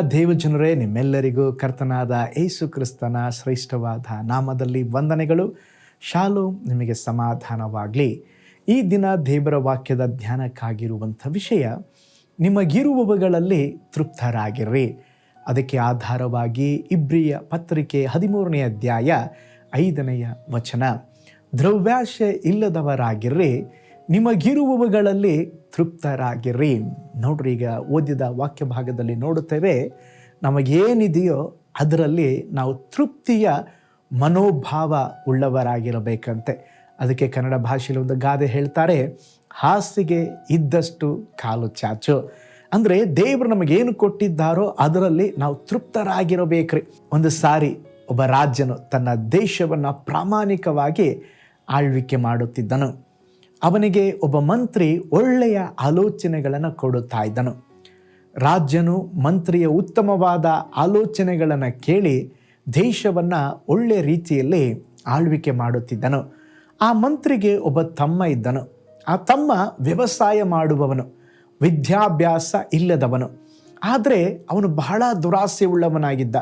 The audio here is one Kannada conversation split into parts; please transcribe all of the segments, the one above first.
ದೇವಜನರೇ, ನಿಮ್ಮೆಲ್ಲರಿಗೂ ಕರ್ತನಾದ ಏಸು ಕ್ರಿಸ್ತನ ಶ್ರೇಷ್ಠವಾದ ನಾಮದಲ್ಲಿ ವಂದನೆಗಳು. ಶಾಲು ನಿಮಗೆ ಸಮಾಧಾನವಾಗಲಿ. ಈ ದಿನ ದೇವರ ವಾಕ್ಯದ ಧ್ಯಾನಕ್ಕಾಗಿರುವಂಥ ವಿಷಯ, ನಿಮಗಿರುವವುಗಳಲ್ಲಿ ತೃಪ್ತರಾಗಿರ್ರಿ. ಅದಕ್ಕೆ ಆಧಾರವಾಗಿ ಇಬ್ರಿಯ ಪತ್ರಿಕೆ ಹದಿಮೂರನೇ ಅಧ್ಯಾಯ ಐದನೆಯ ವಚನ. ದ್ರವ್ಯಾಶೆ ಇಲ್ಲದವರಾಗಿರ್ರಿ. ನಿಮಗಿರುವವುಗಳಲ್ಲಿ ತೃಪ್ತರಾಗಿರಿ. ನೋಡ್ರಿ, ಈಗ ಓದಿದ ವಾಕ್ಯ ಭಾಗದಲ್ಲಿ ನೋಡುತ್ತೇವೆ, ನಮಗೇನಿದೆಯೋ ಅದರಲ್ಲಿ ನಾವು ತೃಪ್ತಿಯ ಮನೋಭಾವ ಉಳ್ಳವರಾಗಿರಬೇಕಂತೆ. ಅದಕ್ಕೆ ಕನ್ನಡ ಭಾಷೆಯಲ್ಲಿ ಒಂದು ಗಾದೆ ಹೇಳ್ತಾರೆ, ಹಾಸಿಗೆ ಇದ್ದಷ್ಟು ಕಾಲು ಚಾಚು. ಅಂದರೆ ದೇವರು ನಮಗೇನು ಕೊಟ್ಟಿದ್ದಾರೋ ಅದರಲ್ಲಿ ನಾವು ತೃಪ್ತರಾಗಿರಬೇಕ್ರಿ. ಒಂದು ಸಾರಿ ಒಬ್ಬ ರಾಜ್ಯನು ತನ್ನ ದೇಶವನ್ನು ಪ್ರಾಮಾಣಿಕವಾಗಿ ಆಳ್ವಿಕೆ ಮಾಡುತ್ತಿದ್ದನು. ಅವನಿಗೆ ಒಬ್ಬ ಮಂತ್ರಿ ಒಳ್ಳೆಯ ಆಲೋಚನೆಗಳನ್ನು ಕೊಡುತ್ತಾ ಇದ್ದನು. ರಾಜ್ಯನು ಮಂತ್ರಿಯ ಉತ್ತಮವಾದ ಆಲೋಚನೆಗಳನ್ನು ಕೇಳಿ ದೇಶವನ್ನು ಒಳ್ಳೆಯ ರೀತಿಯಲ್ಲಿ ಆಳ್ವಿಕೆ ಮಾಡುತ್ತಿದ್ದನು. ಆ ಮಂತ್ರಿಗೆ ಒಬ್ಬ ತಮ್ಮ ಇದ್ದನು. ಆ ತಮ್ಮ ವ್ಯವಸಾಯ ಮಾಡುವವನು. ವಿದ್ಯಾಭ್ಯಾಸ ಇಲ್ಲದವನು. ಆದರೆ ಅವನು ಬಹಳ ದುರಾಸೆ ಉಳ್ಳವನಾಗಿದ್ದ.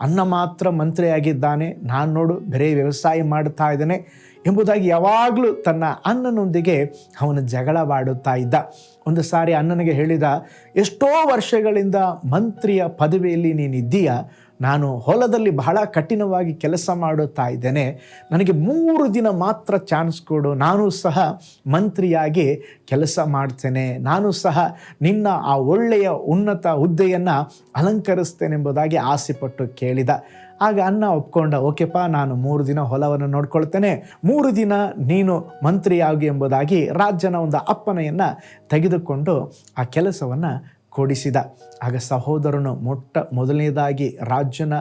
ಅನ್ನ ಮಾತ್ರ ಮಂತ್ರಿಯಾಗಿದ್ದಾನೆ. ನಾನು ನೋಡು, ಬೇರೆ ವ್ಯವಸಾಯ ಮಾಡ್ತಾ ಇದ್ದಾನೆ. ಎಂಬುದಾಗಿ ಯಾವಾಗಲೂ ತನ್ನ ಅಣ್ಣನೊಂದಿಗೆ ಅವನು ಜಗಳವಾಡುತ್ತಾ ಇದ್ದ. ಒಂದು ಸಾರಿ ಅಣ್ಣನಿಗೆ ಹೇಳಿದ, ಎಷ್ಟೋ ವರ್ಷಗಳಿಂದ ಮಂತ್ರಿಯ ಪದವಿಯಲ್ಲಿ ನೀನಿದ್ದೀಯ. ನಾನು ಹೊಲದಲ್ಲಿ ಬಹಳ ಕಠಿಣವಾಗಿ ಕೆಲಸ ಮಾಡುತ್ತಾ ಇದ್ದೇನೆ. ನನಗೆ ಮೂರು ದಿನ ಮಾತ್ರ ಚಾನ್ಸ್ ಕೊಡು. ನಾನು ಸಹ ಮಂತ್ರಿಯಾಗಿ ಕೆಲಸ ಮಾಡ್ತೇನೆ. ನಾನು ಸಹ ನಿನ್ನ ಆ ಒಳ್ಳೆಯ ಉನ್ನತ ಹುದ್ದೆಯನ್ನು ಅಲಂಕರಿಸ್ತೇನೆಂಬುದಾಗಿ ಆಸೆಪಟ್ಟು ಕೇಳಿದ. ಆಗ ಅನ್ನ ಒಪ್ಕೊಂಡ ಓಕೆಪ್ಪ ನಾನು ಮೂರು ದಿನ ಹೊಲವನ್ನು ನೋಡ್ಕೊಳ್ತೇನೆ. ಮೂರು ದಿನ ನೀನು ಮಂತ್ರಿಯಾಗಿ ಎಂಬುದಾಗಿ ರಾಜ್ಯನ ಒಂದು ಅಪ್ಪನೆಯನ್ನು ತೆಗೆದುಕೊಂಡು ಆ ಕೆಲಸವನ್ನು ಕೊಡಿಸಿದ. ಆಗ ಸಹೋದರನು ಮೊಟ್ಟ ಮೊದಲನೇದಾಗಿ ರಾಜ್ಯನ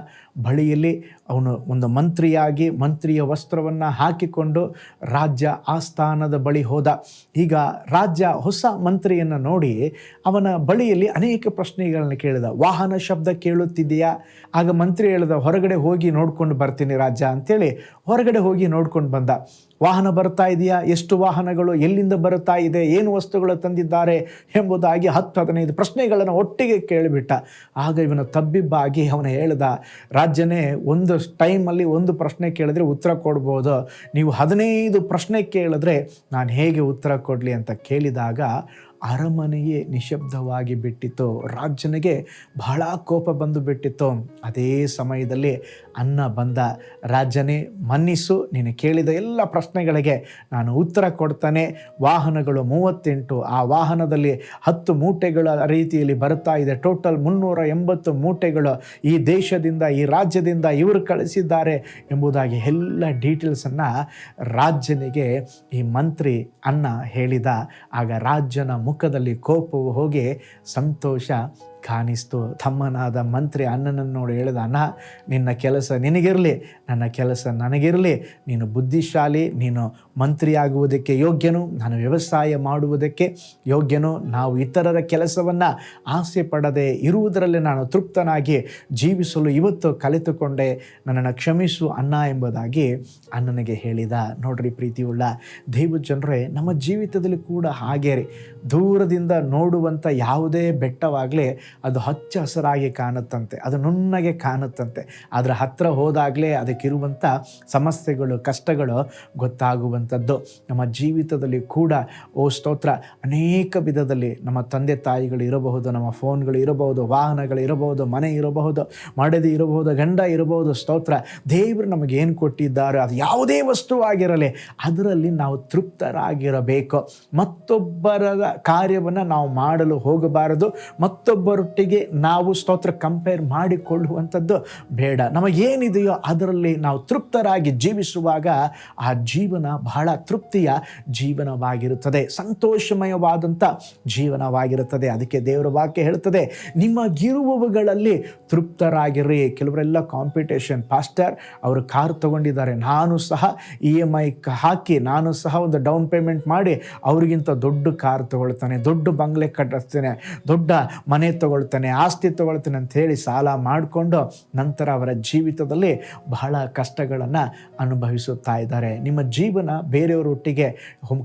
ಬಳಿಯಲ್ಲಿ ಅವನು ಒಂದು ಮಂತ್ರಿಯಾಗಿ ಮಂತ್ರಿಯ ವಸ್ತ್ರವನ್ನು ಹಾಕಿಕೊಂಡು ರಾಜ್ಯ ಆಸ್ಥಾನದ ಬಳಿ ಹೋದ. ಈಗ ರಾಜ್ಯ ಹೊಸ ಮಂತ್ರಿಯನ್ನು ನೋಡಿ ಅವನ ಬಳಿಯಲ್ಲಿ ಅನೇಕ ಪ್ರಶ್ನೆಗಳನ್ನು ಕೇಳಿದ. ವಾಹನ ಶಬ್ದ ಕೇಳುತ್ತಿದೆಯಾ? ಆಗ ಮಂತ್ರಿ ಹೇಳಿದ, ಹೊರಗಡೆ ಹೋಗಿ ನೋಡ್ಕೊಂಡು ಬರ್ತೀನಿ ರಾಜ್ಯ ಅಂತೇಳಿ ಹೊರಗಡೆ ಹೋಗಿ ನೋಡ್ಕೊಂಡು ಬಂದ. ವಾಹನ ಬರ್ತಾ ಇದೆಯಾ? ಎಷ್ಟು ವಾಹನಗಳು ಎಲ್ಲಿಂದ ಬರ್ತಾ ಇದೆ? ಏನು ವಸ್ತುಗಳು ತಂದಿದ್ದಾರೆ ಎಂಬುದಾಗಿ ಹತ್ತು ಹದಿನೈದು ಪ್ರಶ್ನೆಗಳನ್ನು ಒಟ್ಟಿಗೆ ಕೇಳಿಬಿಟ್ಟ. ಆಗ ಇವನು ತಬ್ಬಿಬ್ಬಾಗಿ ಅವನು ಹೇಳ್ದ, ರಾಜ್ಯನೇ, ಒಂದು ಟೈಮಲ್ಲಿ ಒಂದು ಪ್ರಶ್ನೆ ಕೇಳಿದ್ರೆ ಉತ್ತರ ಕೊಡ್ಬೋದು. ನೀವು ಹದಿನೈದು ಪ್ರಶ್ನೆ ಕೇಳಿದ್ರೆ ನಾನು ಹೇಗೆ ಉತ್ತರ ಕೊಡಲಿ? ಅಂತ ಕೇಳಿದಾಗ ಅರಮನೆಯೇ ನಿಶಬ್ದವಾಗಿ ಬಿಟ್ಟಿತ್ತು ರಾಜನಿಗೆ ಬಹಳ ಕೋಪ ಬಂದು ಬಿಟ್ಟಿತ್ತು ಅದೇ ಸಮಯದಲ್ಲಿ ಅನ್ನ ಬಂದ, ರಾಜನೇ, ಮನ್ನಿಸು, ನೀನು ಕೇಳಿದ ಎಲ್ಲ ಪ್ರಶ್ನೆಗಳಿಗೆ ನಾನು ಉತ್ತರ ಕೊಡ್ತಾನೆ. ವಾಹನಗಳು ಮೂವತ್ತೆಂಟು, ಆ ವಾಹನದಲ್ಲಿ ಹತ್ತು ಮೂಟೆಗಳ ರೀತಿಯಲ್ಲಿ ಬರ್ತಾ ಇದೆ. ಟೋಟಲ್ ಮುನ್ನೂರ ಎಂಬತ್ತು ಮೂಟೆಗಳು ಈ ದೇಶದಿಂದ, ಈ ರಾಜ್ಯದಿಂದ ಇವರು ಕಳಿಸಿದ್ದಾರೆ. ಎಂಬುದಾಗಿ ಎಲ್ಲ ಡೀಟೇಲ್ಸನ್ನು ರಾಜನಿಗೆ ಈ ಮಂತ್ರಿ ಅನ್ನ ಹೇಳಿದ. ಆಗ ರಾಜ್ಯನ ಮುಖದಲ್ಲಿ ಕೋಪವು ಹೋಗಿ ಸಂತೋಷ ಕಾಣಿಸ್ತು. ತಮ್ಮನಾದ ಮಂತ್ರಿ ಅಣ್ಣನನ್ನು ನೋಡಿ ಹೇಳಿದ, ಅಣ್ಣ, ನಿನ್ನ ಕೆಲಸ ನಿನಗಿರಲಿ, ನನ್ನ ಕೆಲಸ ನನಗಿರಲಿ. ನೀನು ಬುದ್ಧಿಶಾಲಿ, ನೀನು ಮಂತ್ರಿಯಾಗುವುದಕ್ಕೆ ಯೋಗ್ಯನು, ನಾನು ವ್ಯವಸಾಯ ಮಾಡುವುದಕ್ಕೆ ಯೋಗ್ಯನು. ನಾವು ಇತರರ ಕೆಲಸವನ್ನು ಆಸೆ ಪಡದೆ ಇರುವುದರಲ್ಲಿ ನಾನು ತೃಪ್ತನಾಗಿ ಜೀವಿಸಲು ಇವತ್ತು ಕಲಿತುಕೊಂಡೆ. ನನ್ನನ್ನು ಕ್ಷಮಿಸು ಅಣ್ಣ ಎಂಬುದಾಗಿ ಅಣ್ಣನಿಗೆ ಹೇಳಿದ. ನೋಡ್ರಿ ಪ್ರೀತಿಯುಳ್ಳ, ದೈವ ಜನರೇ, ನಮ್ಮ ಜೀವಿತದಲ್ಲಿ ಕೂಡ ಹಾಗೇ ದೂರದಿಂದ ನೋಡುವಂಥ ಯಾವುದೇ ಬೆಟ್ಟವಾಗಲಿ ಅದು ಹಚ್ಚ ಹಸಿರಾಗಿ ಕಾಣುತ್ತಂತೆ, ಅದು ನುಣ್ಣಗೆ ಕಾಣುತ್ತಂತೆ. ಅದರ ಹತ್ತಿರ ಹೋದಾಗಲೇ ಅದಕ್ಕಿರುವಂಥ ಸಮಸ್ಯೆಗಳು, ಕಷ್ಟಗಳು ಗೊತ್ತಾಗುವಂಥದ್ದು. ನಮ್ಮ ಜೀವಿತದಲ್ಲಿ ಕೂಡ, ಓ ಸ್ತೋತ್ರ, ಅನೇಕ ವಿಧದಲ್ಲಿ ನಮ್ಮ ತಂದೆ ತಾಯಿಗಳು ಇರಬಹುದು, ನಮ್ಮ ಫೋನ್ಗಳು ಇರಬಹುದು, ವಾಹನಗಳು ಇರಬಹುದು, ಮನೆ ಇರಬಹುದು, ಮಡದಿ ಇರಬಹುದು, ಗಂಡ ಇರಬಹುದು, ಸ್ತೋತ್ರ. ದೇವರು ನಮಗೆ ಏನು ಕೊಟ್ಟಿದ್ದಾರೆ, ಅದು ಯಾವುದೇ ವಸ್ತುವಾಗಿರಲಿ ಅದರಲ್ಲಿ ನಾವು ತೃಪ್ತರಾಗಿರಬೇಕು. ಮತ್ತೊಬ್ಬರ ಕಾರ್ಯವನ್ನು ನಾವು ಮಾಡಲು ಹೋಗಬಾರದು ಮತ್ತೊಬ್ಬರೊಟ್ಟಿಗೆ ನಾವು ಸ್ತೋತ್ರ ಕಂಪೇರ್ ಮಾಡಿಕೊಳ್ಳುವಂಥದ್ದು ಬೇಡ. ನಮಗೇನಿದೆಯೋ ಅದರಲ್ಲಿ ನಾವು ತೃಪ್ತರಾಗಿ ಜೀವಿಸುವಾಗ ಆ ಜೀವನ ಬಹಳ ತೃಪ್ತಿಯ ಜೀವನವಾಗಿರುತ್ತದೆ. ಸಂತೋಷಮಯವಾದಂಥ ಜೀವನವಾಗಿರುತ್ತದೆ. ಅದಕ್ಕೆ ದೇವರ ವಾಕ್ಯ ಹೇಳುತ್ತದೆ, ನಿಮಗಿರುವವುಗಳಲ್ಲಿ ತೃಪ್ತರಾಗಿರಿ ಕೆಲವರೆಲ್ಲ ಕಾಂಪಿಟೇಷನ್ ಪಾಸ್ಟರ್ ಅವರು ಕಾರ್ ತಗೊಂಡಿದ್ದಾರೆ. ನಾನು ಸಹ ಇ ಎಂ ಐ ಹಾಕಿ ನಾನು ಸಹ ಒಂದು ಡೌನ್ ಪೇಮೆಂಟ್ ಮಾಡಿ ಅವರಿಗಿಂತ ದೊಡ್ಡ ಕಾರ್ ತಗೊಳ್ತಾನೆ, ದೊಡ್ಡ ಬಂಗ್ಲೆ ಕಟ್ಟಿಸ್ತೇನೆ, ದೊಡ್ಡ ಮನೆ ತಗೊ ತಗೊಳ್ತೇನೆ, ಆಸ್ತಿ ತಗೊಳ್ತಾನೆ ಅಂತ ಹೇಳಿ ಸಾಲ ಮಾಡಿಕೊಂಡು ನಂತರ ಅವರ ಜೀವಿತದಲ್ಲಿ ಬಹಳ ಕಷ್ಟಗಳನ್ನು ಅನುಭವಿಸುತ್ತಾ ಇದ್ದಾರೆ. ನಿಮ್ಮ ಜೀವನ ಬೇರೆಯವರೊಟ್ಟಿಗೆ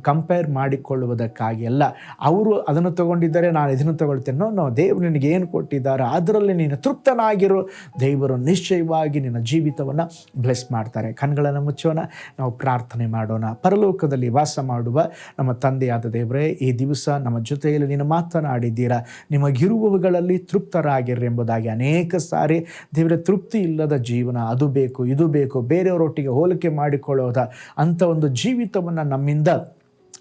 ಕಂಪೇರ್ ಮಾಡಿಕೊಳ್ಳುವುದಕ್ಕಾಗಿ ಅಲ್ಲ. ಅವರು ಅದನ್ನು ತಗೊಂಡಿದ್ದಾರೆ, ನಾನು ಇದನ್ನು ತಗೊಳ್ತೇನೆ. ನೋ ದೇವರು ನಿನಗೆ ಏನು ಕೊಟ್ಟಿದ್ದಾರೆ, ಅದರಲ್ಲಿ ನೀನು ತೃಪ್ತನಾಗಿರೋ. ದೇವರು ನಿಶ್ಚಯವಾಗಿ ನಿನ್ನ ಜೀವಿತವನ್ನು ಬ್ಲೆಸ್ ಮಾಡ್ತಾರೆ. ಕಣ್ಗಳನ್ನು ಮುಚ್ಚೋಣ, ನಾವು ಪ್ರಾರ್ಥನೆ ಮಾಡೋಣ. ಪರಲೋಕದಲ್ಲಿ ವಾಸ ಮಾಡುವ ನಮ್ಮ ತಂದೆಯಾದ ದೇವರೇ, ಈ ದಿವಸ ನಮ್ಮ ಜೊತೆಯಲ್ಲಿ ನೀನು ಮಾತನಾಡಿದ್ದೀರಾ? ನಿಮಗಿರುವವುಗಳಲ್ಲಿ ತೃಪ್ತರಾಗಿರ್ರಿ ಎಂಬುದಾಗಿ ಅನೇಕ ಸಾರಿ ದೇವರ ತೃಪ್ತಿ ಇಲ್ಲದ ಜೀವನ, ಅದು ಬೇಕು, ಇದು ಬೇಕು, ಬೇರೆಯವರೊಟ್ಟಿಗೆ ಹೋಲಿಕೆ ಮಾಡಿಕೊಳ್ಳೋದ ಅಂಥ ಒಂದು ಜೀವಿತವನ್ನು ನಮ್ಮಿಂದ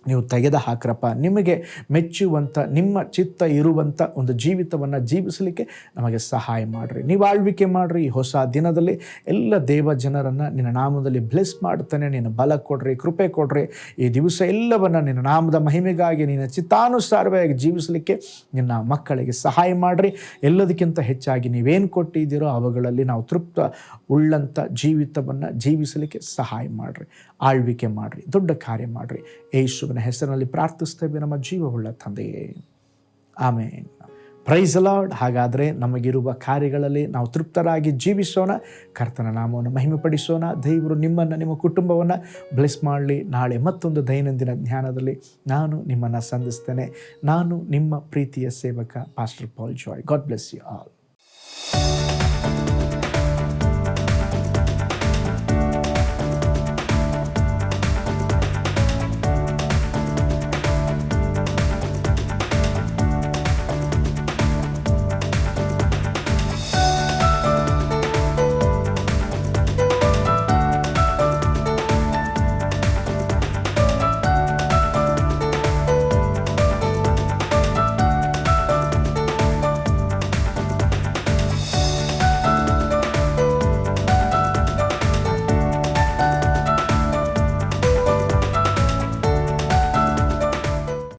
ನೀವು ತೆಗೆದು ಹಾಕ್ರಪ್ಪ. ನಿಮಗೆ ಮೆಚ್ಚುವಂಥ ನಿಮ್ಮ ಚಿತ್ತ ಇರುವಂಥ ಒಂದು ಜೀವಿತವನ್ನು ಜೀವಿಸಲಿಕ್ಕೆ ನಮಗೆ ಸಹಾಯ ಮಾಡಿರಿ. ನೀವು ಆಳ್ವಿಕೆ ಮಾಡಿರಿ. ಈ ಹೊಸ ದಿನದಲ್ಲಿ ಎಲ್ಲ ದೇವ ಜನರನ್ನು ನಿನ್ನ ನಾಮದಲ್ಲಿ ಬ್ಲೆಸ್ ಮಾಡ್ತಾನೆ ನಿನ್ನ ಬಲ ಕೊಡ್ರಿ, ಕೃಪೆ ಕೊಡ್ರಿ. ಈ ದಿವಸ ಎಲ್ಲವನ್ನು ನಿನ್ನ ನಾಮದ ಮಹಿಮೆಗಾಗಿ, ನಿನ್ನ ಚಿತ್ತಾನುಸಾರವಾಗಿ ಜೀವಿಸಲಿಕ್ಕೆ ನಿನ್ನ ಮಕ್ಕಳಿಗೆ ಸಹಾಯ ಮಾಡಿರಿ. ಎಲ್ಲದಕ್ಕಿಂತ ಹೆಚ್ಚಾಗಿ ನೀವೇನು ಕೊಟ್ಟಿದ್ದೀರೋ ಅವುಗಳಲ್ಲಿ ನಾವು ತೃಪ್ತ ಉಳ್ಳಂಥ ಜೀವಿತವನ್ನು ಜೀವಿಸಲಿಕ್ಕೆ ಸಹಾಯ ಮಾಡಿರಿ. ಆಳ್ವಿಕೆ ಮಾಡಿರಿ. ದೊಡ್ಡ ಕಾರ್ಯ ಮಾಡಿರಿ. ಯೇಸುವಿನ ಹೆಸರಿನಲ್ಲಿ ಪ್ರಾರ್ಥಿಸ್ತೇವೆ ನಮ್ಮ ಜೀವವುಳ್ಳ ತಂದೆಯೇ. ಆಮೇನ್. ಪ್ರೈಸ್ ಲಾರ್ಡ್ ಹಾಗಾದರೆ ನಮಗಿರುವ ಕಾರ್ಯಗಳಲ್ಲಿ ನಾವು ತೃಪ್ತರಾಗಿ ಜೀವಿಸೋಣ. ಕರ್ತನ ನಾಮವನ್ನು ಮಹಿಮೆಪಡಿಸೋಣ. ದೇವರು ನಿಮ್ಮನ್ನು, ನಿಮ್ಮ ಕುಟುಂಬವನ್ನು ಬ್ಲೆಸ್ ಮಾಡಲಿ. ನಾಳೆ ಮತ್ತೊಂದು ದೈನಂದಿನ ಜ್ಞಾನದಲ್ಲಿ ನಾನು ನಿಮ್ಮನ್ನು ಸಂಧಿಸ್ತೇನೆ. ನಾನು ನಿಮ್ಮ ಪ್ರೀತಿಯ ಸೇವಕ pastor Paul Joy God bless you all